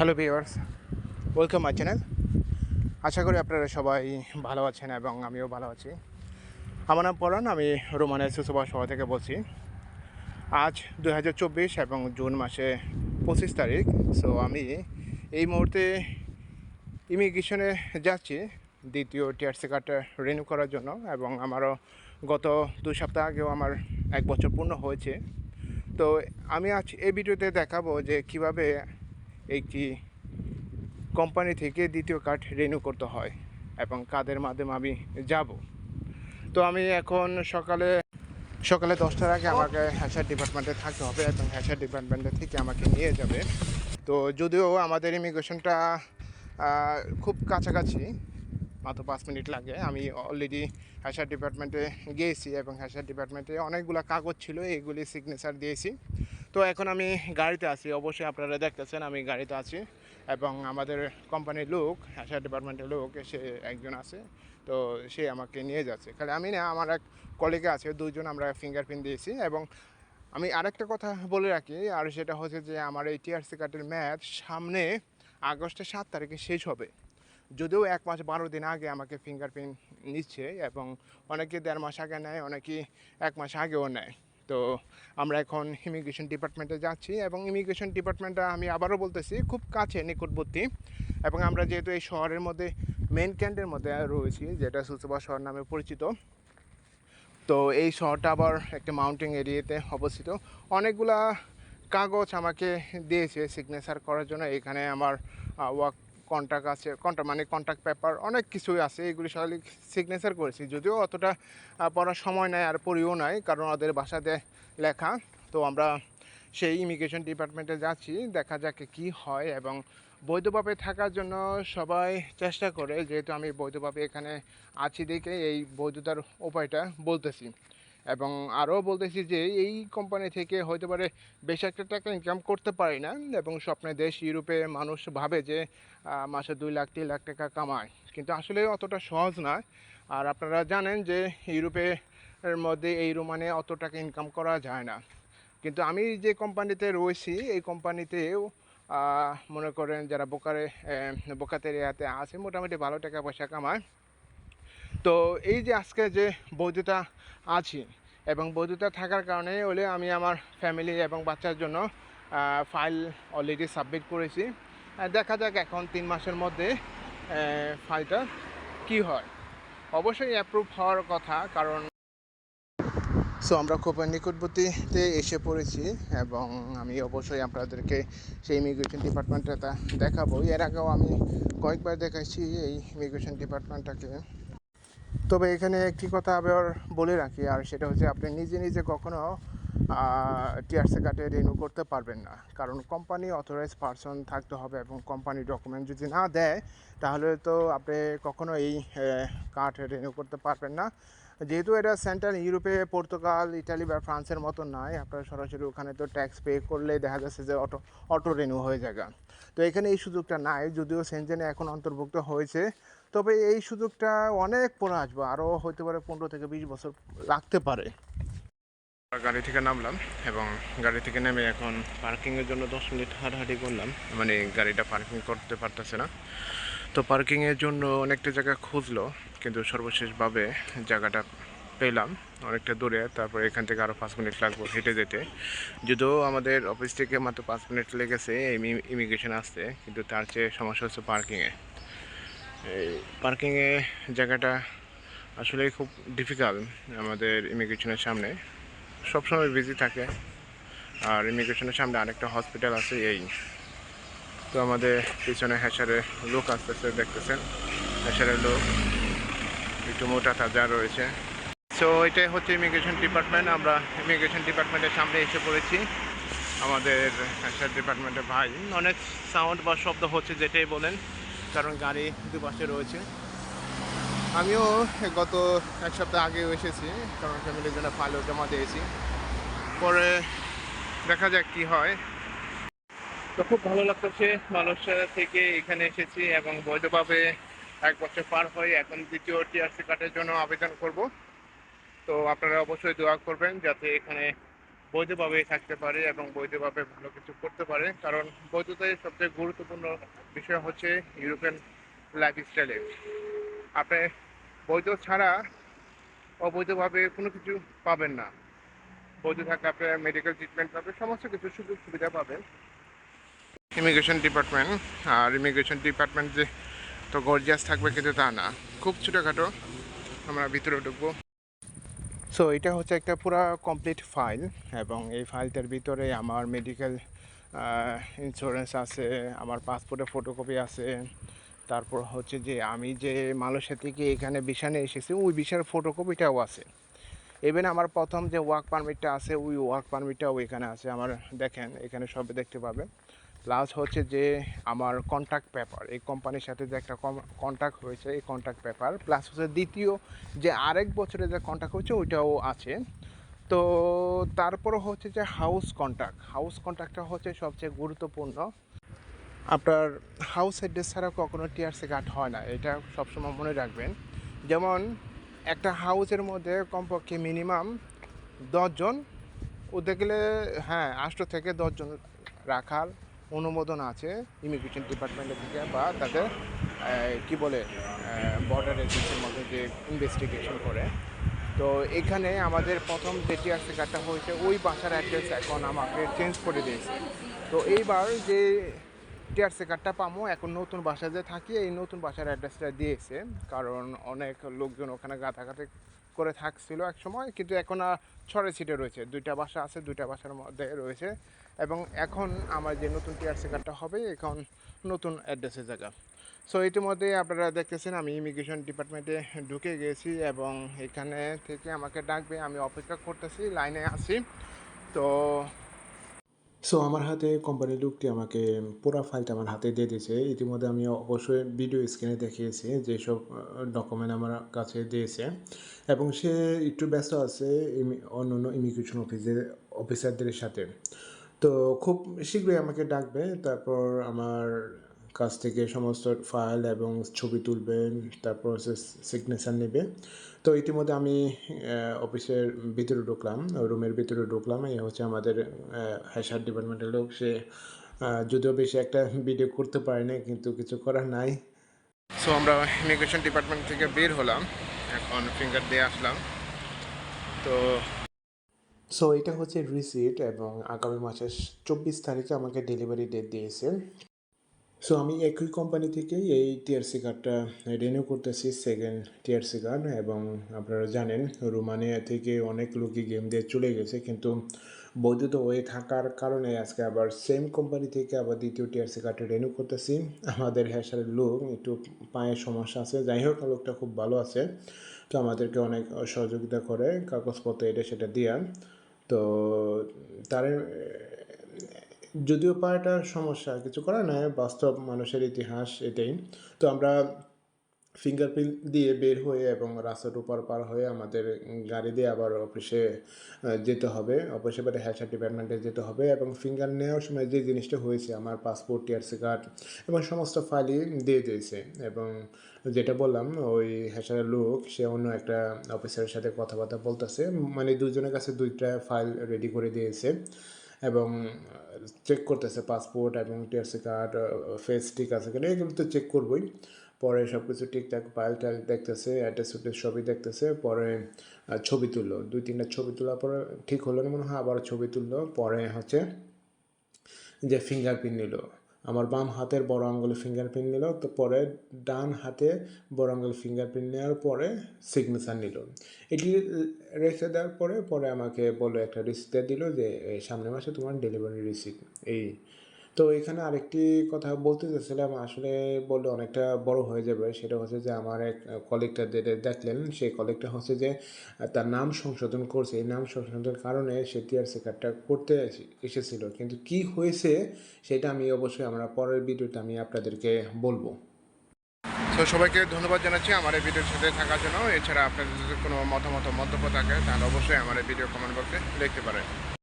Hello viewers welcome my channel আশা করি আপনারা সবাই ভালো আছেন এবং আমিও ভালো আছি। আমার নাম পরান আমি রোমানের সুসভা সভা থেকে বলছি। আজ দু হাজার চব্বিশ এবং জুন মাসে পঁচিশ তারিখ সো আমি এই মুহূর্তে ইমিগ্রেশনে যাচ্ছি দ্বিতীয় টিআরসি কার্ডটা রিনিউ করার জন্য এবং আমারও গত দু সপ্তাহ আগেও আমার এক বছর পূর্ণ হয়েছে। তো আমি আজ এই ভিডিওতে দেখাবো যে কীভাবে একটি কোম্পানি থেকে দ্বিতীয় কার্ড রিনিউ করতে হয় এবং কাদের মাধ্যমে আমি যাব। তো আমি এখন সকালে সকালে দশটার আগে আমাকে হ্যাশার ডিপার্টমেন্টে থাকতে হবে এবং হ্যাশার ডিপার্টমেন্টে থেকে আমাকে নিয়ে যাবে। তো যদিও আমাদের ইমিগ্রেশনটা খুব কাছাকাছি, মাত্র পাঁচ মিনিট লাগে। আমি অলরেডি হ্যাশার ডিপার্টমেন্টে গিয়েছি এবং হ্যাশার ডিপার্টমেন্টে অনেকগুলো কাগজ ছিল এইগুলি সিগনেচার দিয়েছি। তো এখন আমি গাড়িতে আছি। অবশ্যই আপনারা দেখতেছেন, আমি গাড়িতে আছি এবং আমাদের কোম্পানির লোক হ্যাশার ডিপার্টমেন্টের লোক, সে একজন আছে। তো সে আমাকে নিয়ে যাচ্ছে। খালি আমি না, আমার এক কলিগে আছে দুজন আমরা ফিঙ্গারপ্রিন্ট দিয়েছি এবং আমি আরেকটা কথা বলে রাখি, আর সেটা হচ্ছে যে আমার এই টিআরসি কার্ডের ম্যাচ সামনে আগস্টের সাত তারিখে শেষ হবে। যদিও এক মাস বারো দিন আগে আমাকে ফিঙ্গারপ্রিন্ট নিচ্ছে এবং অনেকে দেড় মাস আগে নেয়, অনেকে এক মাস আগেও নেয়। তো আমরা এখন ইমিগ্রেশন ডিপার্টমেন্টে যাচ্ছি এবং ইমিগ্রেশন ডিপার্টমেন্টটা আমি আবারও বলতেছি, খুব কাছে, নিকটবর্তী। এবং আমরা যেহেতু এই শহরের মধ্যে মেন ক্যান্টের মধ্যে রয়েছি, যেটা সুসবা শহর নামে পরিচিত। তো এই শহরটা আবার একটা মাউন্টেন এরিয়াতে অবস্থিত। অনেকগুলা কাগজ আমাকে দিয়েছে সিগনেচার করার জন্য। এখানে আমার ওয়ার্ক কন্ট্যাক্ট আছে কন্ট্যাক্ট মানে কন্ট্যাক্ট পেপার অনেক কিছুই আছে, এগুলি সকালে সিগনেচার করেছি। যদিও অতটা পড়ার সময় নেয় আর পড়িও নাই, কারণ ওদের বাসাতে লেখা। তো আমরা সেই ইমিগ্রেশন ডিপার্টমেন্টে যাচ্ছি, দেখা যাক কি হয় এবং বৈধভাবে থাকার জন্য সবাই চেষ্টা করে, যেহেতু আমি বৈধভাবে এখানে আছি দেখে এই বৈধতার উপায়টা বলতেছি। এবং আরও বলতেছি যে এই কোম্পানি থেকে হয়তো পারে বেশ একটা টাকা ইনকাম করতে পারি না এবং স্বপ্নের দেশ ইউরোপে মানুষ ভাবে যে মাসে দুই লাখ, তিন লাখ টাকা কামায়। কিন্তু আসলে অতটা সহজ নয় আর আপনারা জানেন যে ইউরোপে এর মধ্যে এই রোমানে অত টাকা ইনকাম করা যায় না। কিন্তু আমি যে কোম্পানিতে রয়েছি, এই কোম্পানিতেও মনে করেন যারা বোকারে বোকাতে এরিয়াতে আছে, মোটামুটি ভালো টাকা পয়সা কামায়। তো এই যে আজকে যে বৈধতা আছে এবং বৈধতা থাকার কারণে হলে আমি আমার ফ্যামিলি এবং বাচ্চার জন্য ফাইল অলরেডি সাবমিট করেছি। দেখা যাক এখন তিন মাসের মধ্যে ফাইলটা কি হয়। অবশ্যই অ্যাপ্রুভ হওয়ার কথা, কারণ সো আমরা খুব নিকটবর্তীতে এসে পড়েছি এবং আমি অবশ্যই আপনাদেরকে সেই ইমিগ্রেশন ডিপার্টমেন্টটা দেখাবো। এর আগেও আমি কয়েকবার দেখাইছি এই ইমিগ্রেশন ডিপার্টমেন্টটাকে তবে এখানে একটি কথা আবার বলে রাখি, আর সেটা হচ্ছে আপনি নিজে নিজে কখনো টিআরসি কার্ডে রিনিউ করতে পারবেন না। কারণ কোম্পানি অথরাইজ পারসন থাকতে হবে এবং কোম্পানি ডকুমেন্ট যদি না দেয়, তাহলে তো আপনি কখনো এই কার্ড রিনিউ করতে পারবেন না। যেহেতু এটা সেন্ট্রাল ইউরোপে পর্তুগাল ইটালি বা ফ্রান্সের মতো নয়, আপনার সরাসরি ওখানে তো ট্যাক্স পে করলে দেখা যাচ্ছে যে অটো অটো রিনিউ হয়ে যাবে। তো এখানে এই সুযোগটা নাই, যদিও সেনজেনে এখন অন্তর্ভুক্ত হয়েছে। তবে এই সুযোগটা অনেক পরে আসবে, আরও হতে পারে পনেরো থেকে বিশ বছর লাগতে পারে। গাড়ি থেকে নামলাম এবং গাড়ি থেকে নেমে এখন পার্কিংয়ের জন্য দশ মিনিট হাঁটাহাঁটি করলাম। মানে গাড়িটা পার্কিং করতে পারতেছে না। তো পার্কিংয়ের জন্য অনেকটা জায়গা খুঁজলো, কিন্তু সর্বশেষভাবে জায়গাটা পেলাম অনেকটা দূরে। তারপর এখান থেকে আরও পাঁচ মিনিট লাগবো হেঁটে যেতে। যদিও আমাদের অফিস থেকে মাত্র পাঁচ মিনিট লেগেছে ইমিগ্রেশন আসতে, কিন্তু তার চেয়ে সমস্যা হচ্ছে পার্কিংয়ে। পার্কিংয়ে জায়গাটা আসলে খুব ডিফিকাল্ট আমাদের ইমিগ্রেশনের সামনে। সবসময় বিজি থাকে। আর ইমিগ্রেশনের সামনে আরেকটা হসপিটাল আছে এই। তো আমাদের পিছনে হ্যাশারে লোক আসতেছে, দেখতেছেন? হ্যাশারের লোক একটু মোটা তাজা রয়েছে। সো এটাই হচ্ছে ইমিগ্রেশন ডিপার্টমেন্ট আমরা ইমিগ্রেশন ডিপার্টমেন্টের সামনে এসে পড়েছি। আমাদের হ্যাশার ডিপার্টমেন্টের ভাই। অনেক সাউন্ড বা শব্দ হচ্ছে, যেটাই বলেন। কারণ গাড়ি দুপাশে রয়েছে। আমিও গত এক সপ্তাহ আগেও এসেছি কারণ ফ্যামিলির জন্য ফাইলও জমা দিয়েছি। পরে দেখা যাক কি হয়। তো খুব ভালো লাগতেছে মালয়েশিয়া থেকে এখানে এসেছি এবং বৈধভাবে এক বছর পার হয়ে এখন দ্বিতীয় টিআরসি কার্ডের জন্য আবেদন করব। তো আপনারা অবশ্যই দোয়া করবেন যাতে এখানে বৈধভাবে থাকতে পারে এবং বৈধভাবে ভালো কিছু করতে পারে। কারণ বৈধতায় সবচেয়ে গুরুত্বপূর্ণ বিষয় হচ্ছে ইউরোপিয়ান লাইফস্টাইলে আপনি বৈধ ছাড়া অবৈধভাবে কোনো কিছু পাবেন না। বৈধ থাকলে আপনি মেডিকেল ট্রিটমেন্ট পাবেন, সমস্ত কিছু সুযোগ সুবিধা পাবেন। ইমিগ্রেশন ডিপার্টমেন্ট আর ইমিগ্রেশন ডিপার্টমেন্ট যে তো গর্জিয়াস থাকবে কিন্তু তা না। খুব ছোটোখাটো আমরা ভিতরে ঢুকবো। সো এটা হচ্ছে একটা পুরো কমপ্লিট ফাইল এবং এই ফাইলটার ভিতরে আমার মেডিকেল ইন্স্যুরেন্স আছে, আমার পাসপোর্টের ফটোকপি আছে। তারপর হচ্ছে যে আমি যে মালয়েশিয়া থেকে এখানে বিশানে এসেছি, ওই ভিসার ফটোকপিটাও আছে। ইভেন আমার প্রথম যে ওয়ার্ক পারমিটটা আছে, ওই ওয়ার্ক পারমিটটাও এখানে আছে। আমার দেখেন, এখানে সব দেখতে পাবে প্লাস হচ্ছে যে আমার কন্ট্যাক্ট পেপার এই কোম্পানির সাথে যে একটা কন্ট্যাক্ট হয়েছে, এই কন্ট্যাক্ট পেপার প্লাস হচ্ছে দ্বিতীয় যে আরেক বছরে যে কন্ট্যাক্ট হয়েছে, ওইটাও আছে। তো তারপর হচ্ছে যে হাউস কন্ট্যাক্ট হাউস কন্ট্যাক্টটা হচ্ছে সবচেয়ে গুরুত্বপূর্ণ। আপনার হাউস অ্যাড্রেস ছাড়া কখনো টিআরসি কার্ড হয় না, এটা সবসময় মনে রাখবেন। যেমন একটা হাউসের মধ্যে কমপক্ষে মিনিমাম দশজন, ওদের গেলে হ্যাঁ আষ্ট থেকে দশজন রাখার অনুমোদন আছে ইমিগ্রেশন ডিপার্টমেন্টের থেকে বা তাদের কি বলে বর্ডার এজেন্সির মধ্যে যে ইনভেস্টিগেশন করে। তো এখানে আমাদের প্রথম যে টিআরসি কার্ডটা হয়েছে ওই বাসার অ্যাড্রেস এখন আমাকে চেঞ্জ করে দিয়েছে। তো এইবার যে টিআরসি কার্ডটা পামো, এখন নতুন বাসায় যে থাকি, এই নতুন বাসার অ্যাড্রেসটা দিয়েছে। কারণ অনেক লোকজন ওখানে গাঁথাগাঁথি করে থাকছিল এক সময়, কিন্তু এখন আর ছড়ে ছিটে রয়েছে। দুইটা বাসা আছে, দুইটা বাসার মধ্যে রয়েছে। এবং এখন আমার যে নতুন টিআরসি কার্ডটা হবে, এখন নতুন অ্যাড্রেসে জায়গা। সো ইতিমধ্যে আপনারা দেখতেছেন, আমি ইমিগ্রেশন ডিপার্টমেন্টে ঢুকে গেছি এবং এখানে থেকে আমাকে ডাকবে, আমি অপেক্ষা করতেছি, লাইনে আছি। তো সো আমার হাতে কোম্পানির লোকটি আমাকে পুরো ফাইলটা আমার হাতে দিয়ে দিয়েছে। ইতিমধ্যে আমি অবশ্যই ভিডিও স্ক্রিনে দেখিয়েছি যেসব ডকুমেন্ট আমার কাছে দিয়েছে। এবং সে একটু ব্যস্ত আছে অন্য অন্য ইমিগ্রেশন অফিসের অফিসারদের সাথে। তো খুব শীঘ্রই আমাকে ডাকবে। তারপর আমার কাছ থেকে সমস্ত ফাইল এবং ছবি তুলবেন তারপর হচ্ছে সিগনেচার নেবে। তো ইতিমধ্যে আমি অফিসের ভিতরে ঢুকলাম রুমের ভিতরে ঢুকলাম। এই হচ্ছে আমাদের হ্যাশার ডিপার্টমেন্টের লোক। সে যদিও বেশি একটা ভিডিও করতে পারে না কিন্তু কিছু করার নাই। সো আমরা ইমিগ্রেশন ডিপার্টমেন্ট থেকে বের হলাম। এখন ফিঙ্গার দিয়ে আসলাম। তো সো এটা হচ্ছে রিসিট এবং আগামী মাসের চব্বিশ তারিখে আমাকে ডেলিভারি ডেট দিয়েছে। সো আমি একই কোম্পানি থেকেই এই টিআরসি কার্ডটা রিনিউ করতেছি সেকেন্ড টিআরসি কার্ড এবং আপনারা জানেন, রোমানিয়া থেকে অনেক লোকই গেম দিয়ে চলে গেছে, কিন্তু বৈধতা হয়ে থাকার কারণে আজকে আবার সেম কোম্পানি থেকে আবার দ্বিতীয় টিআরসি কার্ডটা রিনিউ করতেছি। আমাদের হ্যাশারের লোক একটু পায়ের সমস্যা আছে, যাই হোক, লোকটা খুব ভালো আছে। তো আমাদেরকে অনেক সহযোগিতা করে, কাগজপত্র এটা সেটা দিয়া। তো তার যদিও পাওয়াটা সমস্যা, কিছু করার নয় বাস্তব মানুষের ইতিহাস এটাই। তো আমরা ফিঙ্গারপ্রিন্ট দিয়ে বের হয়ে এবং রাস্তার উপর পার হয়ে আমাদের গাড়ি দিয়ে আবার অফিসে যেতে হবে। অফিসে বাদে হ্যাশার ডিপার্টমেন্টে যেতে হবে এবং ফিঙ্গার নেওয়ার সময় যে জিনিসটা হয়েছে, আমার পাসপোর্ট টিআরসি কার্ড এবং সমস্ত ফাইলই দিয়ে দিয়েছে এবং যেটা বললাম, ওই হ্যাশারের লোক, সে অন্য একটা অফিসারের সাথে কথাবার্তা বলতেছে। মানে দুজনের কাছে দুইটা ফাইল রেডি করে দিয়েছে। এবং চেক করতেছে পাসপোর্ট এবং টিআরসি কার্ড ফেস ঠিক আছে কিনা, এগুলো তো চেক করবই। পরে সব কিছু ঠিকঠাক ফাইল টাইল দেখতেছে অ্যাড্রেস উড্রেস সবই দেখতেছে, পরে ছবি তুললো। দুই তিনটা ছবি তোলার পরে ঠিক হলো না, মনে হয় আবার ছবি তুললো। পরে হচ্ছে যে ফিঙ্গারপ্রিন্ট নিল। আমার বাম হাতের বড় আঙ্গুলে ফিঙ্গারপ্রিন্ট নিল, তো পরে ডান হাতে বড় আঙ্গুল ফিঙ্গারপ্রিন্ট নেওয়ার পরে সিগনেচার নিল। এটি রেখে দেওয়ার পরে পরে আমাকে বলে একটা রিসিপ্ট দিল যে সামনের মাসে তোমার ডেলিভারি রিসিপ্ট এই তো এখানে আরেকটি কথা বলতে চাচ্ছিলাম, আসলে বললে অনেকটা বড় হয়ে যাবে। সেটা হচ্ছে যে আমার এক কলিগটা যেটা দেখলেন, সেই কলিগটা হচ্ছে যে তার নাম সংশোধন করছে। এই নাম সংশোধনের কারণে সে টিআরসি কার্ডটা করতে এসেছিল। কিন্তু কি হয়েছে সেটা আমি অবশ্যই আমরা পরের ভিডিওতে আমি আপনাদেরকে বলব। তো সবাইকে ধন্যবাদ জানাচ্ছি আমার এই ভিডিওর সাথে থাকার জন্য। এছাড়া আপনাদের যদি কোনো মতামত, মন্তব্য থাকে, তাহলে অবশ্যই আমার এই ভিডিও কমেন্ট বক্সে লিখতে পারেন।